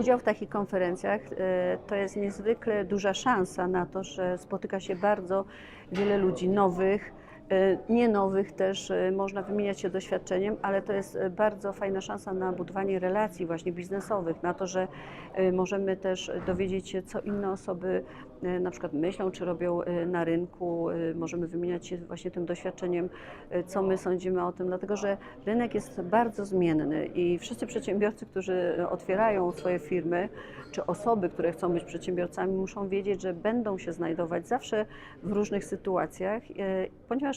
Udział w takich konferencjach e, to jest niezwykle duża szansa na to, że spotyka się bardzo wiele ludzi nowych, nie nowych też, e, można wymieniać się doświadczeniem, ale to jest e, bardzo fajna szansa na budowanie relacji właśnie biznesowych, na to, że e, możemy też dowiedzieć się, co inne osoby e, na przykład myślą, czy robią e, na rynku. E, Możemy wymieniać się właśnie tym doświadczeniem, e, co my sądzimy o tym, dlatego że rynek jest bardzo zmienny i wszyscy przedsiębiorcy, którzy otwierają swoje firmy, czy osoby, które chcą być przedsiębiorcami, muszą wiedzieć, że będą się znajdować zawsze w różnych sytuacjach, e,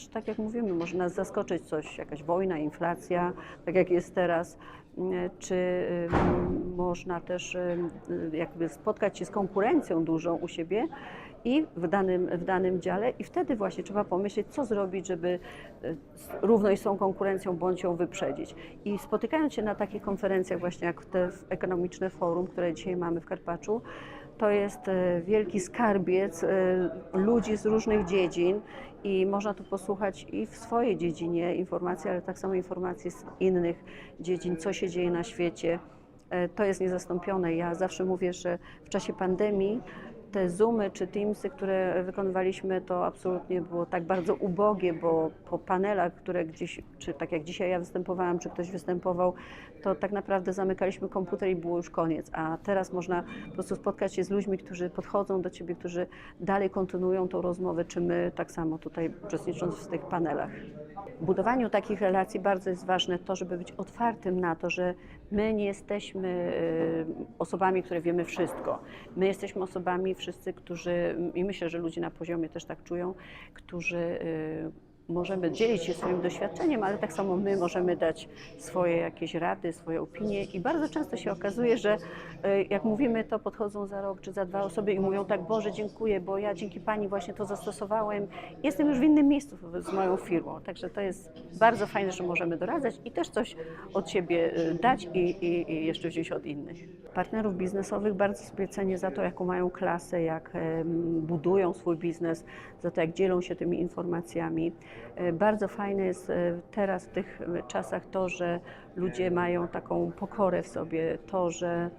ponieważ tak jak mówimy, może nas zaskoczyć coś, jakaś wojna, inflacja, tak jak jest teraz, e, czy em, można też em, jakby spotkać się z konkurencją dużą u siebie i w danym, w danym dziale i wtedy właśnie trzeba pomyśleć, co zrobić, żeby s- równość z tą konkurencją bądź ją wyprzedzić. I spotykając się na takich konferencjach właśnie jak te ekonomiczne forum, które dzisiaj mamy w Karpaczu, to jest e, wielki skarbiec e, ludzi z różnych dziedzin i można tu posłuchać i w swojej dziedzinie informacji, ale tak samo informacji z innych dziedzin, co się dzieje na świecie. E, To jest niezastąpione. Ja zawsze mówię, że w czasie pandemii te Zoomy czy Teamsy, które wykonywaliśmy, to absolutnie było tak bardzo ubogie, bo po panelach, które gdzieś, czy tak jak dzisiaj ja występowałam, czy ktoś występował, to tak naprawdę zamykaliśmy komputer i było już koniec. A teraz można po prostu spotkać się z ludźmi, którzy podchodzą do ciebie, którzy dalej kontynuują tą rozmowę, czy my tak samo tutaj uczestnicząc w tych panelach. W budowaniu takich relacji bardzo jest ważne to, żeby być otwartym na to, że my nie jesteśmy y, osobami, które wiemy wszystko. My jesteśmy osobami wszyscy, którzy, i myślę, że ludzie na poziomie też tak czują, którzy y, możemy dzielić się swoim doświadczeniem, ale tak samo my możemy dać swoje jakieś rady, swoje opinie i bardzo często się okazuje, że y, jak mówimy, to podchodzą za rok czy za dwa osoby i mówią tak, Boże, dziękuję, bo ja dzięki Pani właśnie to zastosowałem. Jestem już w innym miejscu z moją firmą. Także to jest bardzo fajne, że możemy doradzać i też coś od siebie y, dać i, i, i jeszcze wziąć od innych. Partnerów biznesowych bardzo sobie cenię za to, jaką mają klasę, jak budują swój biznes, za to, jak dzielą się tymi informacjami. E, Bardzo fajne jest e, teraz w tych e, czasach to, że ludzie mają taką pokorę w sobie, to, że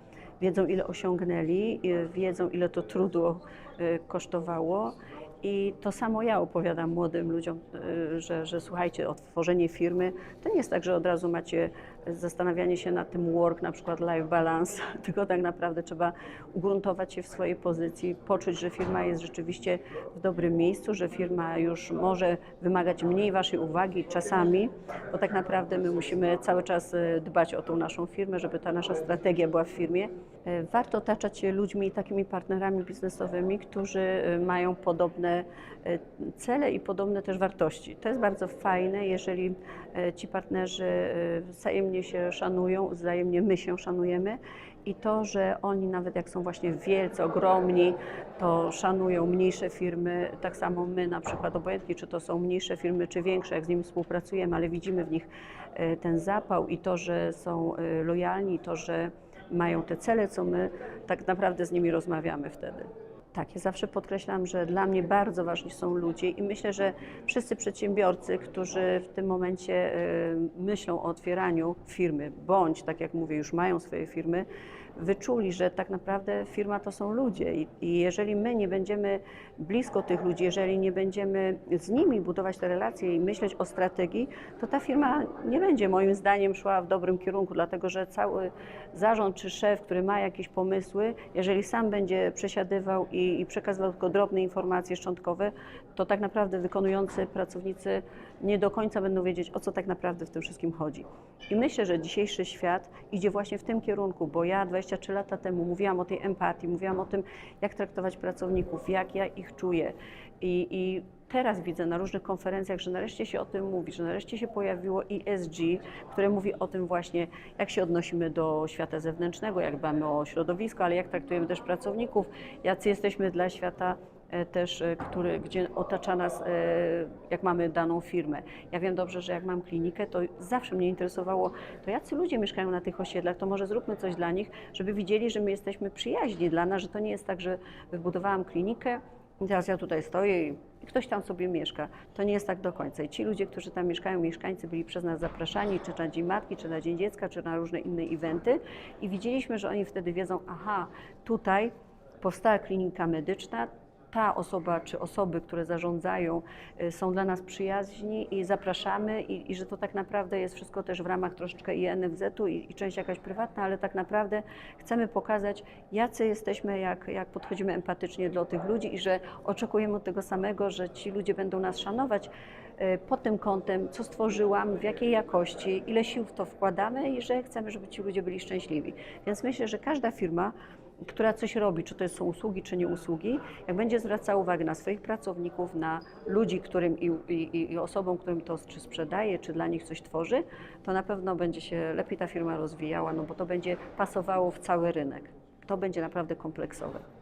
wiedzą, ile osiągnęli, wiedzą, ile to trudu kosztowało. I to samo ja opowiadam młodym ludziom, y, że, że słuchajcie, otworzenie firmy to nie jest tak, że od razu macie zastanawianie się nad tym work, na przykład life balance, tylko tak naprawdę trzeba ugruntować się w swojej pozycji, poczuć, że firma jest rzeczywiście w dobrym miejscu, że firma już może wymagać mniej waszej uwagi czasami, bo tak naprawdę my musimy cały czas y, dbać o tą naszą firmę, żeby ta nasza strategia była w firmie. E, Warto otaczać się ludźmi, takimi partnerami biznesowymi, którzy e, mają podobne e, cele i podobne też wartości. To jest bardzo fajne, jeżeli ci partnerzy wzajemnie się szanują, wzajemnie my się szanujemy i to, że oni nawet jak są właśnie wielcy, ogromni, to szanują mniejsze firmy, tak samo my na przykład obojętnie, czy to są mniejsze firmy, czy większe, jak z nimi współpracujemy, ale widzimy w nich ten zapał i to, że są lojalni, to, że mają te cele, co my tak naprawdę z nimi rozmawiamy wtedy. Tak, ja zawsze podkreślam, że dla mnie bardzo ważni są ludzie i myślę, że wszyscy przedsiębiorcy, którzy w tym momencie y, myślą o otwieraniu firmy, bądź tak jak mówię, już mają swoje firmy, wyczuli, że tak naprawdę firma to są ludzie i, i jeżeli my nie będziemy blisko tych ludzi, jeżeli nie będziemy z nimi budować te relacje i myśleć o strategii, to ta firma nie będzie moim zdaniem szła w dobrym kierunku, dlatego że cały zarząd czy szef, który ma jakieś pomysły, jeżeli sam będzie przesiadywał i, i przekazywał tylko drobne informacje szczątkowe, to tak naprawdę wykonujący pracownicy nie do końca będą wiedzieć, o co tak naprawdę w tym wszystkim chodzi. I myślę, że dzisiejszy świat idzie właśnie w tym kierunku, bo ja 23 lata temu mówiłam o tej empatii, mówiłam o tym, jak traktować pracowników, jak ja ich czuję. I, i teraz widzę na różnych konferencjach, że nareszcie się o tym mówi, że nareszcie się pojawiło ESG, które mówi o tym właśnie, jak się odnosimy do świata zewnętrznego, jak dbamy o środowisko, ale jak traktujemy też pracowników, jacy jesteśmy dla świata e, też, e, który, gdzie otacza nas, e, jak mamy daną firmę. Ja wiem dobrze, że jak mam klinikę, to zawsze mnie interesowało, to jacy ludzie mieszkają na tych osiedlach, to może zróbmy coś dla nich, żeby widzieli, że my jesteśmy przyjaźni dla nas, że to nie jest tak, że wybudowałam klinikę, Teraz ja tutaj stoję i ktoś tam sobie mieszka. To nie jest tak do końca. I ci ludzie, którzy tam mieszkają, mieszkańcy byli przez nas zapraszani, czy na Dzień Matki, czy na Dzień Dziecka, czy na różne inne eventy. I widzieliśmy, że oni wtedy wiedzą, aha, tutaj powstała klinika medyczna, ta osoba czy osoby, które zarządzają, y, są dla nas przyjaźni i zapraszamy i, i że to tak naprawdę jest wszystko też w ramach troszeczkę i NFZ-u i, i część jakaś prywatna, ale tak naprawdę chcemy pokazać, jacy jesteśmy, jak, jak podchodzimy empatycznie do tych ludzi i że oczekujemy od tego samego, że ci ludzie będą nas szanować y, pod tym kątem, co stworzyłam, w jakiej jakości, ile sił w to wkładamy i że chcemy, żeby ci ludzie byli szczęśliwi. Więc myślę, że każda firma która coś robi, czy to są usługi, czy nie usługi, jak będzie zwracała uwagę na swoich pracowników, na ludzi, którym i, i, i osobom, którym to czy sprzedaje, czy dla nich coś tworzy, to na pewno będzie się lepiej ta firma rozwijała, no bo to będzie pasowało w cały rynek. To będzie naprawdę kompleksowe.